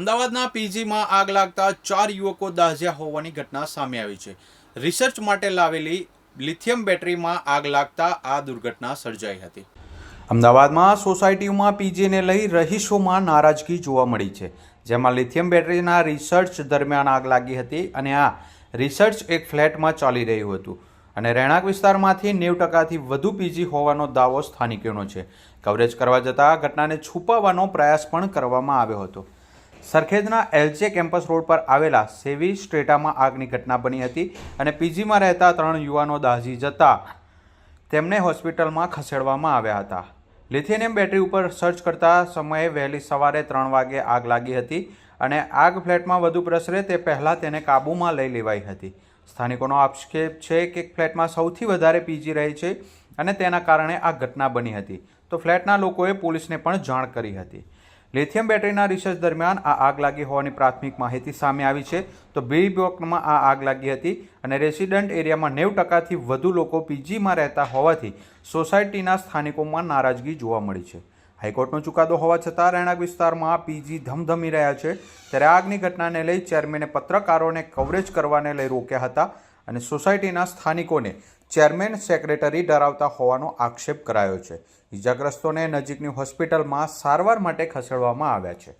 અમદાવાદના પીજીમાં આગ લાગતા ચાર યુવકો દાઝ્યા હોવાની ઘટના સામે આવી છે. રિસર્ચ માટે લાવેલી લિથિયમ બેટરીમાં આગ લાગતા આ દુર્ઘટના સર્જાઈ હતી. અમદાવાદમાં સોસાયટીઓમાં પીજીને લઈ રહીશોમાં નારાજગી જોવા મળી છે, જેમાં લિથિયમ બેટરીના રિસર્ચ દરમિયાન આગ લાગી હતી અને આ રિસર્ચ એક ફ્લેટમાં ચાલી રહ્યું હતું અને રહેણાંક વિસ્તારમાંથી નેવ ટકાથી વધુ પીજી હોવાનો દાવો સ્થાનિકોનો છે. કવરેજ કરવા જતાં ઘટનાને છુપાવવાનો પ્રયાસ પણ કરવામાં આવ્યો હતો. સરખેજના એલજે કેમ્પસ રોડ પર આવેલા સેવી સ્ટ્રેટામાં આગની ઘટના બની હતી અને પીજીમાં રહેતા ત્રણ યુવાનો દાઝી જતા તેમને હોસ્પિટલમાં ખસેડવામાં આવ્યા હતા. લિથિનિયમ બેટરી ઉપર સર્ચ કરતા સમયે વહેલી સવારે ત્રણ વાગે આગ લાગી હતી અને આગ ફ્લેટમાં વધુ પ્રસરે તે પહેલાં તેને કાબૂમાં લઈ લેવાઈ હતી. સ્થાનિકોનો આક્ષેપ છે કે ફ્લેટમાં સૌથી વધારે પીજી રહી છે અને તેના કારણે આ ઘટના બની હતી. તો ફ્લેટના લોકોએ પોલીસને પણ જાણ કરી હતી. લિથિયમ બેટરીના રિસર્ચ દરમિયાન આ આગ લાગી હોવાની પ્રાથમિક માહિતી સામે આવી છે. તો બી બ્લોકમાં આ આગ લાગી હતી અને રેસિડન્ટ એરિયામાં નેવ ટકાથી વધુ લોકો પીજીમાં રહેતા હોવાથી સોસાયટીના સ્થાનિકોમાં નારાજગી જોવા મળી છે. હાઈકોર્ટનો ચુકાદો હોવા છતાં રહેણાંક વિસ્તારમાં પીજી ધમધમી રહ્યા છે. ત્યારે આગની ઘટનાને લઈ ચેરમેને પત્રકારોને કવરેજ કરવાને લઈ રોક્યા હતા. અને સોસાયટીના સ્થાનિકોને ચેરમેન સેક્રેટરી ધરાવતા હોવાનો આક્ષેપ કરાયો છે. ઇજાગ્રસ્તોને નજીકની હોસ્પિટલમાં સારવાર માટે ખસેડવામાં આવ્યા છે.